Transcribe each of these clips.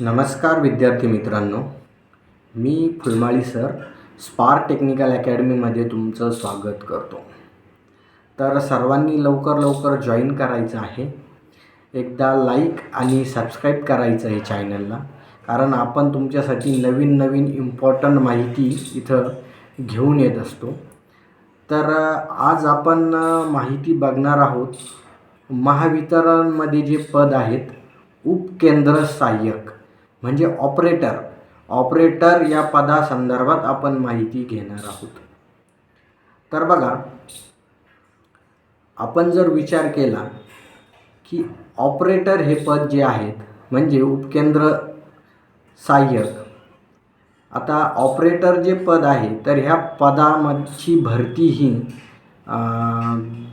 नमस्कार विद्यार्थी मित्रांनो. मी फुलमाळी सर स्पार टेक्निकल अकॅडमीमध्ये तुमचं स्वागत करतो. तर सर्वांनी लवकर लवकर जॉईन करायचं आहे. एकदा लाईक आणि सबस्क्राईब करायचं आहे चॅनलला कारण आपण तुमच्यासाठी नवीन नवीन इम्पॉर्टंट माहिती इथं घेऊन येत असतो. तर आज आपण माहिती बघणार आहोत महावितरणमध्ये जे पद आहेत उपकेंद्र सहाय्यक. म्हणजे ऑपरेटर. ऑपरेटर या पदासंदर्भात आपण माहिती घेणार आहोत. तर बघा आपण जर विचार केला की ऑपरेटर हे पद जे आहेत म्हणजे उपकेंद्र सहाय्यक. आता ऑपरेटर जे पद आहे तर ह्या पदामची भरती ही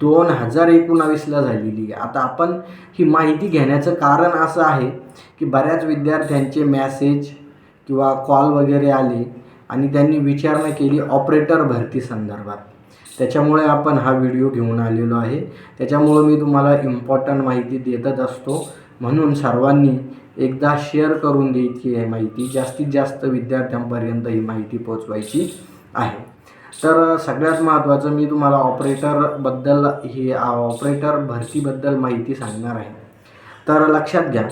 दोन हजार एकोणावीसला झालेली. आहे आता आपण ही माहिती घेण्याचं कारण असं आहे की बऱ्याच विद्यार्थ्यांचे मॅसेज किंवा कॉल वगैरे आले आणि त्यांनी विचारणा केली ऑपरेटर भरती संदर्भात. त्याच्यामुळे आपण हा व्हिडिओ घेऊन आलेलो आहे. त्याच्यामुळं मी तुम्हाला इम्पॉर्टंट माहिती देतच असतो. म्हणून सर्वांनी एकदा शेअर करून द्यायची आहे माहिती. जास्तीत जास्त विद्यार्थ्यांपर्यंत ही माहिती पोचवायची आहे. तर सगळ्यात महत्त्वाचं मी तुम्हाला ऑपरेटरबद्दल हे ऑपरेटर भरतीबद्दल माहिती सांगणार आहे. तर लक्षात घ्या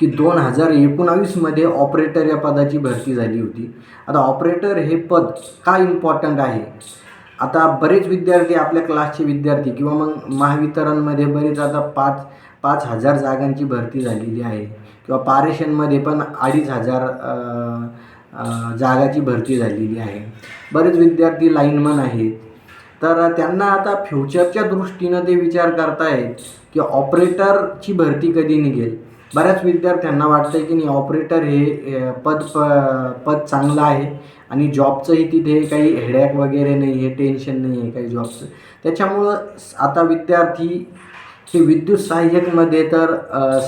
की दोन हजार एकोणावीसमध्ये ऑपरेटर या पदाची भरती झाली होती. आता ऑपरेटर हे पद का इम्पॉर्टंट आहे? आता बरेच विद्यार्थी आपल्या क्लासचे विद्यार्थी किंवा मग महावितरणमध्ये बरेच आता पाच पाच हजार जागांची भरती झालेली आहे. किंवा पारेषणमध्ये पण अडीच हजार जागाची भरती झालेली आहे. बरेच विद्यार्थी लाईनमन आहेत. तर त्यांना आता फ्युचरच्या दृष्टीनं ते विचार करतायत की ऑपरेटरची भरती कधी निघेल? बऱ्याच विद्यार्थ्यांना वाटतं आहे की नाही ऑपरेटर हे पद प पद चांगलं आहे आणि जॉबचंही तिथे काही हेडॅक वगैरे नाही आहे टेन्शन नाही आहे काही जॉबचं. त्याच्यामुळं आता विद्यार्थी हे विद्युत सहाय्यकमध्ये तर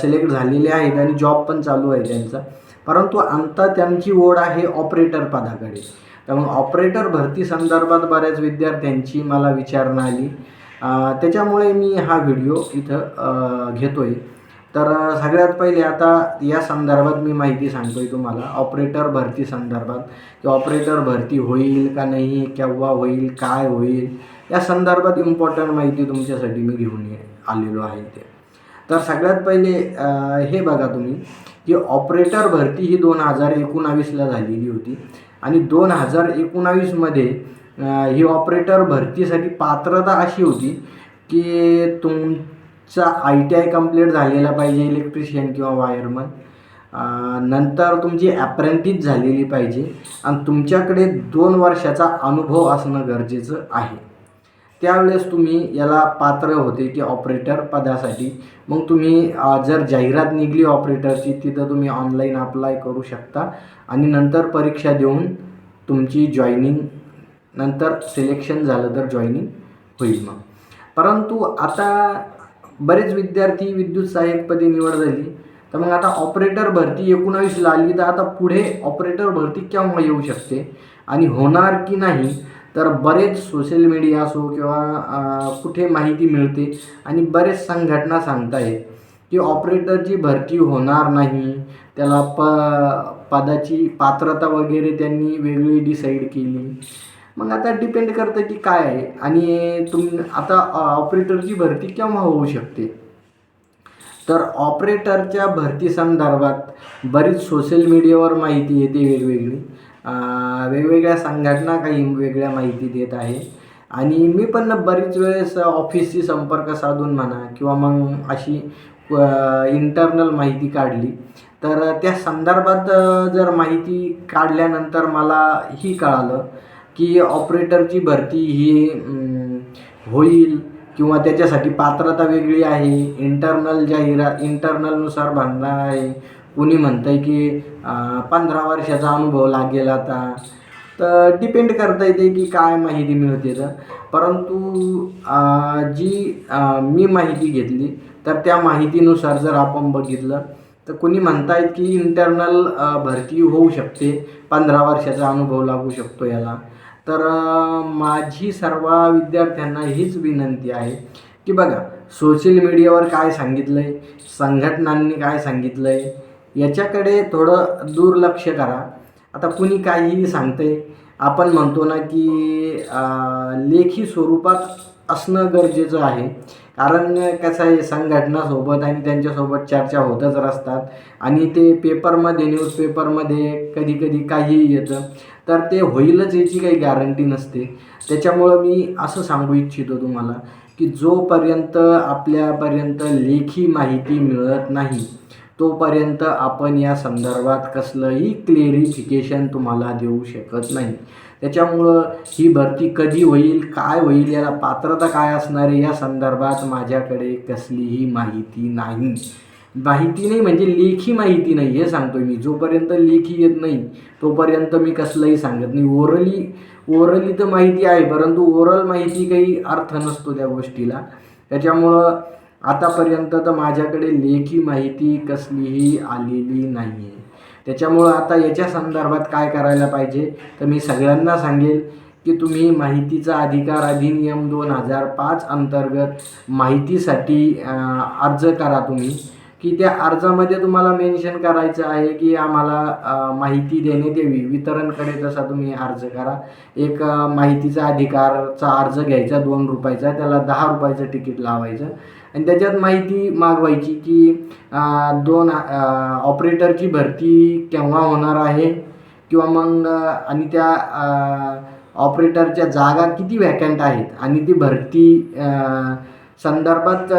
सिलेक्ट झालेले आहेत आणि जॉब पण चालू आहे त्यांचा. परंतु आता त्यांची ओढ आहे ऑपरेटर पदाकडे. तर मग ऑपरेटर भरती संदर्भात बऱ्याच विद्यार्थ्यांची मला विचारणा आली. त्याच्यामुळे मी हा व्हिडिओ इथं घेतो घेतोय. तर सगळ्यात पहिले आता या संदर्भात मी माहिती सांगतोय तुम्हाला. ऑपरेटर भरती संदर्भात. की ऑपरेटर भरती होईल का नाही केव्हा होईल काय होईल या संदर्भात इम्पॉर्टंट माहिती तुमच्यासाठी मी घेऊन ये आलेलो आहे ते तर सगळ्यात पहिले हे बघा तुम्ही. की ऑपरेटर भरती ही दोन हजार एकोणावीसला झालेली होती. आणि दोन हजार एकोणावीसमध्ये ही ऑपरेटर भरतीसाठी पात्रता अशी होती की तुमचा आय टी आय कंप्लीट झालेला पाहिजे इलेक्ट्रिशियन किंवा वायरमन नंतर तुमची ॲप्रेंटिस झालेली पाहिजे. आणि तुमच्याकडे दोन वर्षाचा अनुभव असणं गरजेचं आहे. त्यावेळेस तुम्ही याला पात्र होते की ऑपरेटर पदासाठी. मग तुम्ही जर जाहिरात निघली ऑपरेटरची तिथं तुम्ही ऑनलाईन अप्लाय करू शकता. आणि नंतर परीक्षा देऊन तुमची जॉईनिंग नंतर सिलेक्शन झालं तर जॉईनिंग होईल मग. परंतु आता बरेच विद्यार्थी विद्युत सहाय्यकपदी निवड झाली. तर मग आता ऑपरेटर भरती एकोणावीसला आली तर आता पुढे ऑपरेटर भरती केव्हा येऊ शकते? आणि होणार की नाही? तर बरेच सोशल मीडिया असो किंवा कुठे माहिती मिळते आणि बरेच संघटना सांगतायत की ऑपरेटरची भरती होणार नाही. त्याला प पदाची पात्रता वगैरे त्यांनी वेगळी डिसाईड केली. मग आता डिपेंड करतं की काय आहे आणि तुम आता ऑपरेटरची भरती केव्हा होऊ शकते? तर ऑपरेटरच्या भरती संदर्भात बरीच सोशल मीडियावर माहिती येते वेगवेगळी. वेगवेगळ्या संघटना काही वेगळ्या माहिती देत आहे. आणि मी पण बरीच वेळेस ऑफिसशी संपर्क साधून म्हणा किंवा मग अशी इंटरनल माहिती काढली. तर त्या संदर्भात जर माहिती काढल्यानंतर मला ही कळालं की ऑपरेटरची भरती ही होईल किंवा त्याच्यासाठी पात्रता वेगळी आहे. इंटरनल जाहिरात इंटरनलनुसार भरणार आहे. कुणी म्हणतं आहे की पंधरा वर्षाचा अनुभव लागेल आता. तर डिपेंड करता येते की काय माहिती मिळते तर. परंतु जी मी माहिती घेतली तर त्या माहितीनुसार जर आपण बघितलं तर कुणी म्हणतायत की इंटरनल भरती होऊ शकते. पंधरा वर्षाचा अनुभव लागू शकतो याला. तर माझी सर्व विद्यार्थ्यांना हीच विनंती आहे की बघा सोशल मीडियावर काय सांगितलं आहे संघटनांनी काय सांगितलं आहे याच्याकडे थोडं दुर्लक्ष करा. आता कुणी काहीही सांगते आपण म्हणतो ना की लेखी स्वरूपात असणं गरजेचं आहे. कारण कसं आहे संघटनासोबत आणि त्यांच्यासोबत चर्चा होतच असतात आणि ते पेपरमध्ये न्यूजपेपरमध्ये कधी कधी काहीही येतं तर ते होईलच याची काही गॅरंटी नसते. त्याच्यामुळं मी असं सांगू इच्छितो तुम्हाला की जोपर्यंत आपल्यापर्यंत लेखी माहिती मिळत नाही तोपर्यंत आपण या संदर्भात कसलंही क्लेरिफिकेशन तुम्हाला देऊ शकत नाही. त्याच्यामुळं ही भरती कधी होईल काय होईल याला पात्रता काय असणार आहे या संदर्भात माझ्याकडे कसलीही माहिती नाही. माहिती नाही म्हणजे लेखी माहिती नाही हे सांगतो मी. जोपर्यंत लेखी येत नाही तोपर्यंत मी कसलंही सांगत नाही. ओरली ओरली तर माहिती आहे परंतु ओरल माहिती काही अर्थ नसतो त्या गोष्टीला. त्याच्यामुळं आतापर्यंत तर माझ्याकडे लेखी माहिती कसलीही आलेली नाही आहे त्याच्यामुळं आता याच्या संदर्भात काय करायला पाहिजे तर मी सगळ्यांना सांगेल की तुम्ही माहितीचा अधिकार अधिनियम दोन हजार पाच अंतर्गत माहितीसाठी अर्ज करा तुम्ही. की त्या अर्जामध्ये तुम्हाला मेन्शन करायचं आहे की आम्हाला माहिती देण्यात यावी वितरणकडे तसा तुम्ही अर्ज करा. एक माहितीचा अधिकारचा अर्ज घ्यायचा दोन रुपयाचा त्याला दहा रुपयाचं तिकीट लावायचं. आणि त्याच्यात माहिती मागवायची की दोन ऑपरेटरची भरती केव्हा होणार आहे? किंवा मग आणि त्या ऑपरेटरच्या जागा किती वॅकंट आहेत? आणि ती भरती संदर्भात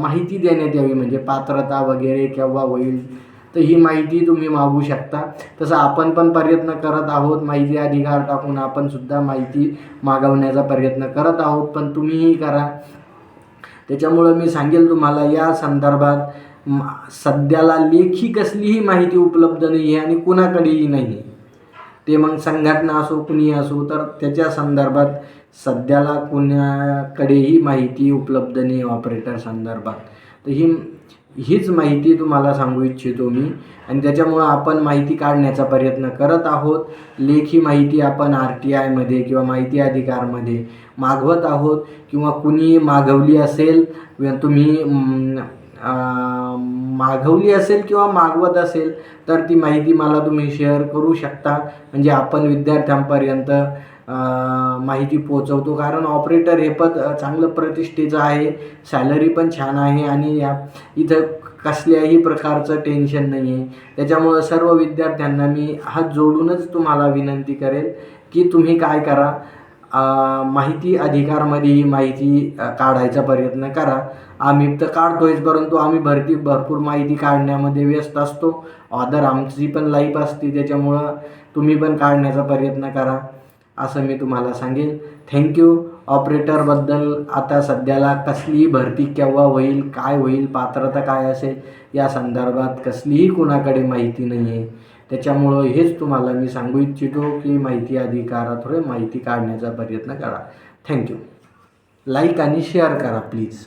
माहिती देण्यात यावी म्हणजे पात्रता वगैरे केव्हा होईल तर ही माहिती तुम्ही मागू शकता. तसं आपण पण प्रयत्न करत आहोत माहिती अधिकार टाकून आपण सुद्धा माहिती मागवण्याचा प्रयत्न करत आहोत पण तुम्हीही करा. त्याच्यामुळं मी सांगेल तुम्हाला या संदर्भात सध्याला लेखी कसलीही माहिती उपलब्ध नाही आहे आणि कुणाकडेही नाही आहे ते मग संघटना असो कुणी असो तर त्याच्या संदर्भात सध्याला कुणाकडेही माहिती उपलब्ध नाही ऑपरेटर संदर्भात. तर ही हीच माहिती तुम्हाला सांगू इच्छितो मी. आणि त्याच्यामुळं आपण माहिती काढण्याचा प्रयत्न करत आहोत. लेखी माहिती आपण आर टी आयमध्ये किंवा माहिती अधिकारमध्ये मागवत आहोत. किंवा कुणी मागवली असेल तुम्ही मागवली असेल किंवा मागवत असेल तर ती माहिती मला तुम्ही शेअर करू शकता. म्हणजे आपण विद्यार्थ्यांपर्यंत माहिती पोचवतो कारण ऑपरेटर हे पद चांगलं प्रतिष्ठेचं आहे. सॅलरी पण छान आहे आणि या इथं कसल्याही प्रकारचं टेन्शन नाही आहे त्याच्यामुळं सर्व विद्यार्थ्यांना मी हात जोडूनच तुम्हाला विनंती करेल की तुम्ही काय करा. माहिती अधिकारमध्ये ही माहिती काढायचा प्रयत्न करा. आम्ही तर काढतोयच परंतु आम्ही भरती भरपूर माहिती काढण्यामध्ये व्यस्त असतो. ऑदर आमची पण लाईफ असते त्याच्यामुळं तुम्ही पण काढण्याचा प्रयत्न करा. असं मी तुम्हाला सांगेन. थँक्यू ऑपरेटरबद्दल आता सध्याला कसलीही भरती केव्हा होईल काय होईल पात्रता काय असेल या संदर्भात कसलीही कुणाकडे माहिती नाही आहे त्याच्यामुळं हेच तुम्हाला मी सांगू इच्छितो की माहिती अधिकारात थोडे माहिती काढण्याचा प्रयत्न करा. थँक्यू लाईक आणि शेअर करा प्लीज